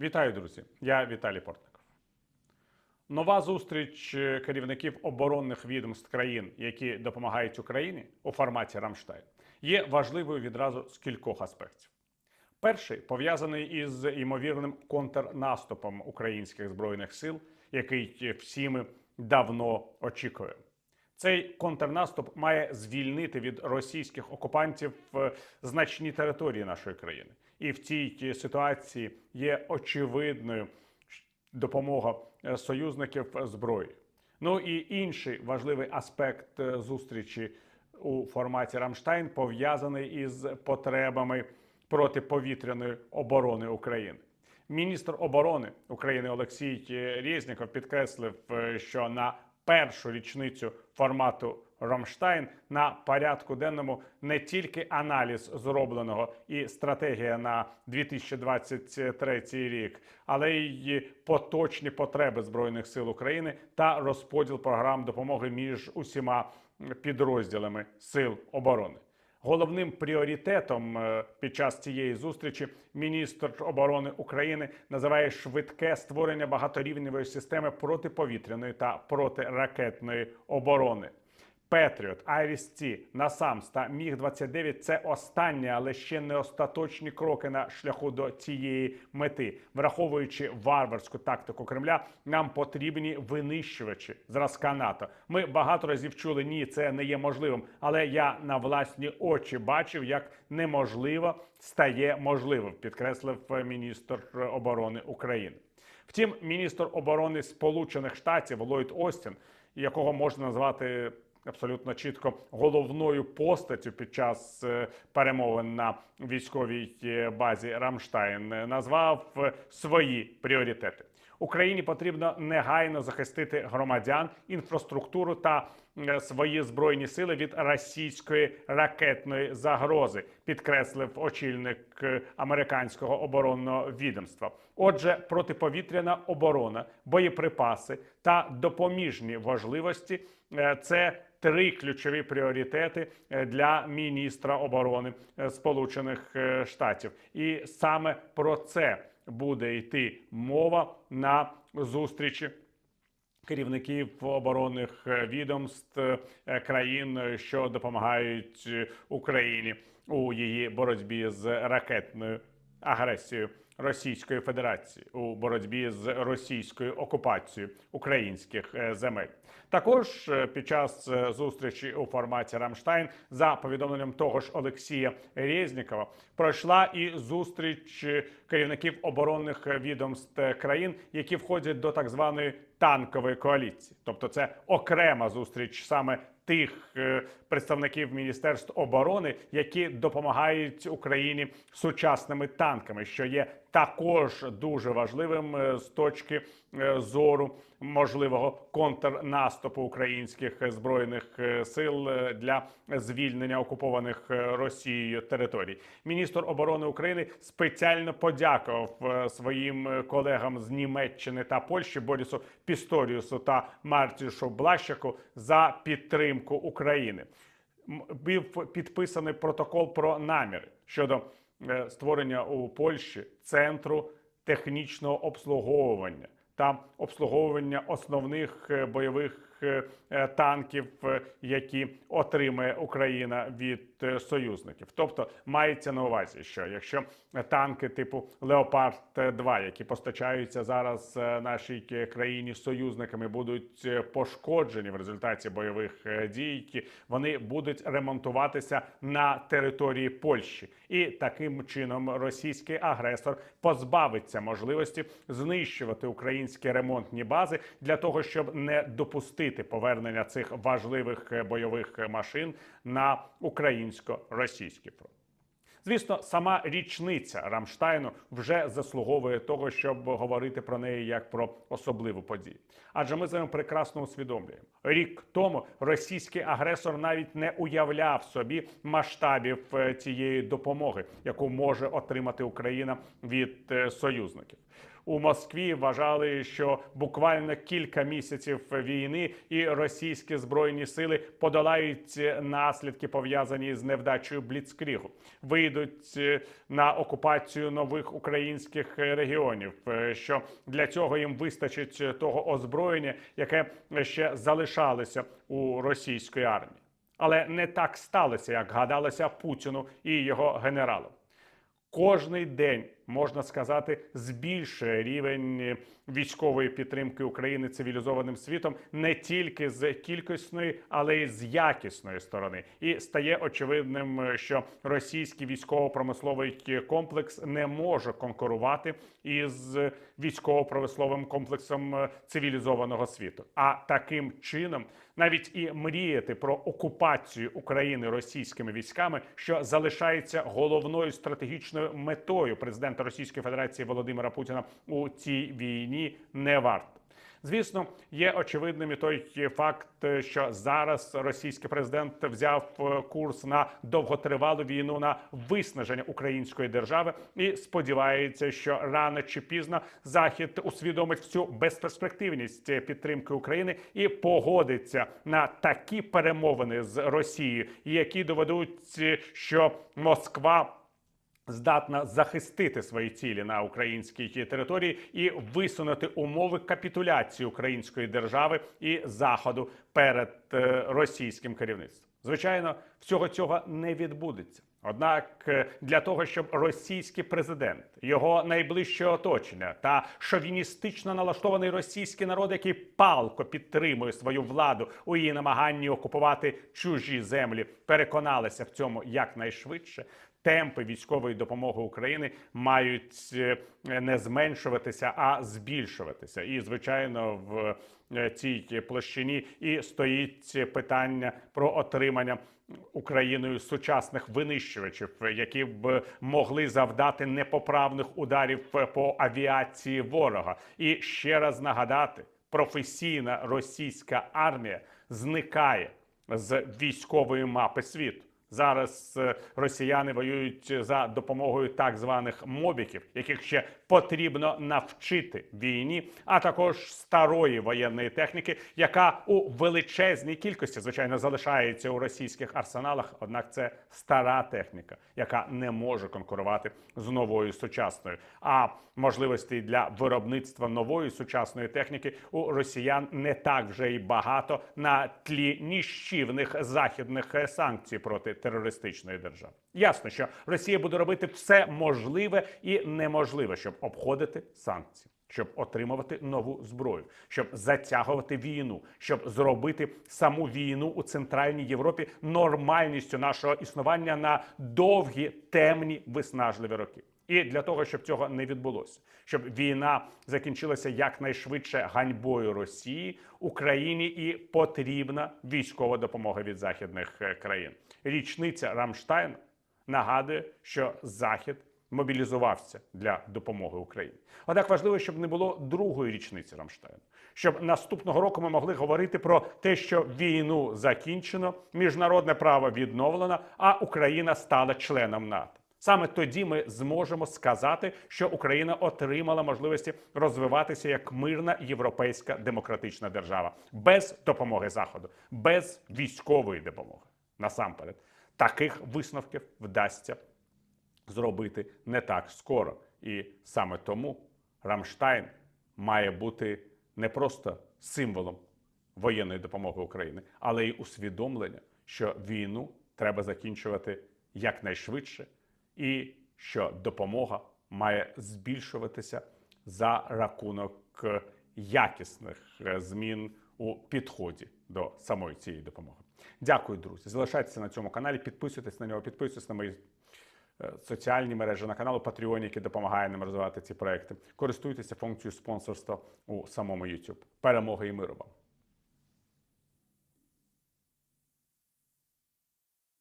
Вітаю, друзі! Я Віталій Портников. Нова зустріч е, керівників оборонних відомств країн, які допомагають Україні у форматі Рамштайн, є важливою відразу з кількох аспектів. Перший пов'язаний із ймовірним контрнаступом українських збройних сил, який всі ми давно очікуємо. Цей контрнаступ має звільнити від російських окупантів е, значні території нашої країни, і в цій ситуації є очевидною допомога е, союзників зброї. Ну і інший важливий аспект е, зустрічі у форматі Рамштайн пов'язаний із потребами протиповітряної оборони України. Міністр оборони України Олексій Резніков підкреслив, е, що на першу річницю формату Рамштайн на порядку денному не тільки аналіз зробленого і стратегія на 2023 рік, але й поточні потреби збройних сил України та розподіл програм допомоги між усіма підрозділами сил оборони. Головним пріоритетом е, під час цієї зустрічі міністр оборони України називає швидке створення багаторівневої системи протиповітряної та протиракетної оборони. Петріот, Айріс-Ці, Насамс та Міг 29 це останні, але ще не остаточні кроки на шляху до цієї мети. Враховуючи варварську тактику Кремля, нам потрібні винищувачі зразка НАТО. Ми багато разів чули ні, це не є можливим. Але я на власні очі бачив, як неможливо стає можливим, підкреслив міністр оборони України. Втім, міністр оборони Сполучених Штатів Ллойд Остін, якого можна назвати абсолютно чітко головною постаттю під час е, перемовин на військовій е, базі Рамштайн, е, назвав свої пріоритети. Україні потрібно негайно захистити громадян, інфраструктуру та е, свої збройні сили від російської ракетної загрози, підкреслив очільник е, американського оборонного відомства. Отже, протиповітряна оборона, боєприпаси та допоміжні важливості е, це три ключові пріоритети для міністра оборони Сполучених Штатів, і саме про це буде йти мова на зустрічі. Керівників оборонних відомств е, країн, що допомагають Україні у її боротьбі з ракетною агресією Російської Федерації у боротьбі з російською окупацією українських е, земель. Також е, під час е, зустрічі у форматі Рамштайн, за повідомленням того ж Олексія Резнікова, пройшла і зустріч керівників оборонних відомств країн, які входять до так званої танкової коаліції, тобто це окрема зустріч саме тих представників міністерств оборони, які допомагають Україні сучасними танками, що є також дуже важливим е, з точки е, зору можливого контрнаступу українських збройних е, сил для звільнення окупованих Росією територій. Міністр оборони України спеціально подякував своїм колегам з Німеччини та Польщі Борісу Пісторіусу та Мартішу Блащаку за підтримку України. Був підписаний протокол про наміри щодо створення у Польщі центру технічного обслуговування. Та обслуговування основних е, бойових е, е, танків, е, які отримає Україна від е, союзників. Тобто мається на увазі, що якщо танки типу Леопард 2 які постачаються зараз е, нашій е, країні союзниками, будуть е, пошкоджені в результаті бойових е, дій, вони будуть ремонтуватися на території Польщі, і таким чином російський агресор позбавиться можливості знищувати українські ремонтні бази для того, щоб не допустити повернення цих важливих е, бойових е, машин на українсько-російський фронт. Звісно, сама річниця Рамштайну вже заслуговує того, щоб говорити про неї як про особливу подію. Адже ми з вами прекрасно усвідомлюємо, рік тому російський агресор навіть не уявляв собі масштабів е, цієї допомоги, яку може отримати Україна від е, союзників. У Москві вважали, що буквально кілька місяців війни і російські збройні сили подолають наслідки пов'язані з невдачею Бліцкрігу, вийдуть е, на окупацію нових українських регіонів. е, Що для цього їм вистачить того озброєння, яке ще залишалося у російської армії. Але не так сталося, як гадалося Путіну і його генералам. Кожний день можна сказати збільшує рівень е, військової підтримки України цивілізованим світом не тільки з кількісної, але й з якісної сторони. І стає очевидним, е, що російський військово-промисловий комплекс не може конкурувати із військово-промисловим комплексом е, цивілізованого світу. А таким чином навіть і мріяти про окупацію України російськими військами, що залишається головною стратегічною метою президента Російської Федерації Володимира Путіна у цій війні, не варто. Звісно, є очевидним і той факт, що зараз російський президент взяв е, курс на довготривалу війну на виснаження української держави і сподівається, що рано чи пізно захід усвідомить всю безперспективність підтримки України і погодиться на такі перемовини з Росією, які доведуть, що Москва здатна захистити свої цілі на українській території і висунути умови капітуляції української держави і заходу перед е, російським керівництвом. Звичайно, всього цього не відбудеться. Однак е, для того, щоб російський президент, його найближче оточення та шовіністично налаштований російський народ, який палко підтримує свою владу у її намаганні окупувати чужі землі, переконалися в цьому якнайшвидше. Темпи військової допомоги України мають е, не зменшуватися, а збільшуватися. І звичайно, в е, цій площині і стоїть питання про отримання Україною сучасних винищувачів, які б могли завдати непоправних ударів по авіації ворога. І ще раз нагадати, професійна російська армія зникає з військової мапи світу. Зараз е, росіяни воюють за допомогою так званих мобіків, яких ще потрібно навчити війні, а також старої воєнної техніки, яка у величезній кількості, звичайно, залишається у російських арсеналах. Однак це стара техніка, яка не може конкурувати з новою сучасною. А можливостей для виробництва нової сучасної техніки у росіян не так вже й багато на тлі ніщівних західних санкцій проти терористичної держави. Ясно, що Росія буде робити все можливе і неможливе, щоб обходити санкції. Щоб отримувати нову зброю, щоб затягувати війну, щоб зробити саму війну у центральній Європі нормальністю нашого існування на довгі темні виснажливі роки. І для того, щоб цього не відбулося, щоб війна закінчилася якнайшвидше ганьбою Росії, Україні і потрібна військова допомога від західних е, країн. Річниця Рамштайну нагадує, що Захід мобілізувався для допомоги Україні. Однак важливо, щоб не було другої річниці Рамштайну, щоб наступного року ми могли говорити про те, що війну закінчено, міжнародне право відновлено, а Україна стала членом НАТО. Саме тоді ми зможемо сказати, що Україна отримала можливості розвиватися як мирна європейська демократична держава без допомоги Заходу, без військової допомоги. Насамперед, таких висновків вдасться зробити не так скоро. І саме тому Рамштайн має бути не просто символом воєнної допомоги України, але й усвідомлення, що війну треба закінчувати якнайшвидше, і що допомога має збільшуватися за рахунок е, якісних е, змін у підході до самої цієї допомоги. Дякую, друзі. Залишайтеся на цьому каналі, підписуйтесь на нього, підписуйтесь на мої соціальні мережі на каналу Patreon, який допомагає нам розвивати ці проекти. Користуйтеся функцією спонсорства у самому YouTube. Перемоги і миру вам!